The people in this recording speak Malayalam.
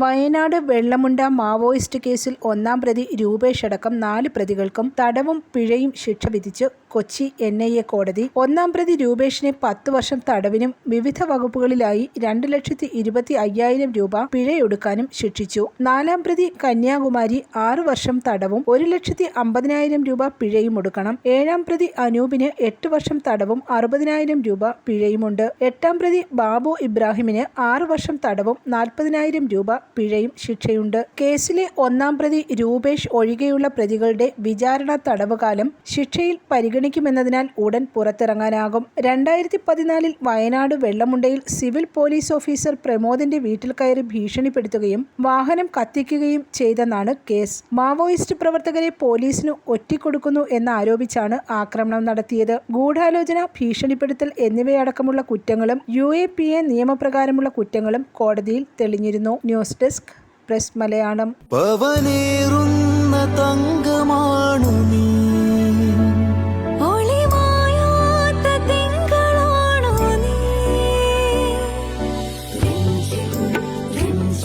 വയനാട് വെള്ളമുണ്ട മാവോയിസ്റ്റ് കേസിൽ ഒന്നാം പ്രതി രൂപേഷ് അടക്കം നാല് പ്രതികൾക്കും തടവും പിഴയും ശിക്ഷ വിധിച്ച്. കൊച്ചി എൻ ഐ എ കോടതി ഒന്നാം പ്രതി രൂപേഷിനെ പത്ത് വർഷം തടവിനും വിവിധ വകുപ്പുകളിലായി രണ്ട് ലക്ഷത്തി ഇരുപത്തി അയ്യായിരം രൂപ പിഴയൊടുക്കാനും ശിക്ഷിച്ചു. നാലാം പ്രതി കന്യാകുമാരി ആറു വർഷം തടവും ഒരു ലക്ഷത്തി അമ്പതിനായിരം രൂപ പിഴയും ഒടുക്കണം. ഏഴാം പ്രതി അനൂപിന് എട്ട് വർഷം തടവും അറുപതിനായിരം രൂപ പിഴയുമുണ്ട്. എട്ടാം പ്രതി ബാബു ഇബ്രാഹിമിന് ആറ് വർഷം തടവും നാൽപ്പതിനായിരം രൂപ പിഴയും ശിക്ഷയുണ്ട്. കേസിലെ ഒന്നാം പ്രതി രൂപേഷ് ഒഴികെയുള്ള പ്രതികളുടെ വിചാരണ തടവുകാലം ശിക്ഷയിൽ പരിഗണിക്കുമെന്നതിനാൽ ഉടൻ പുറത്തിറങ്ങാനാകും. രണ്ടായിരത്തി പതിനാലിൽ വയനാട് വെള്ളമുണ്ടയിൽ സിവിൽ പോലീസ് ഓഫീസർ പ്രമോദിന്റെ വീട്ടിൽ കയറി ഭീഷണിപ്പെടുത്തുകയും വാഹനം കത്തിക്കുകയും ചെയ്തെന്നാണ് കേസ്. മാവോയിസ്റ്റ് പ്രവർത്തകരെ പോലീസിന് ഒറ്റിക്കൊടുക്കുന്നു എന്നാരോപിച്ചാണ് ആക്രമണം നടത്തിയത്. ഗൂഢാലോചന ഭീഷണിപ്പെടുത്തൽ എന്നിവയടക്കമുള്ള കുറ്റങ്ങളും യു എ പി എ നിയമപ്രകാരമുള്ള കുറ്റങ്ങളും കോടതിയിൽ തെളിഞ്ഞിരുന്നു. News desk press Malayalam. തങ്കമാണു നീ.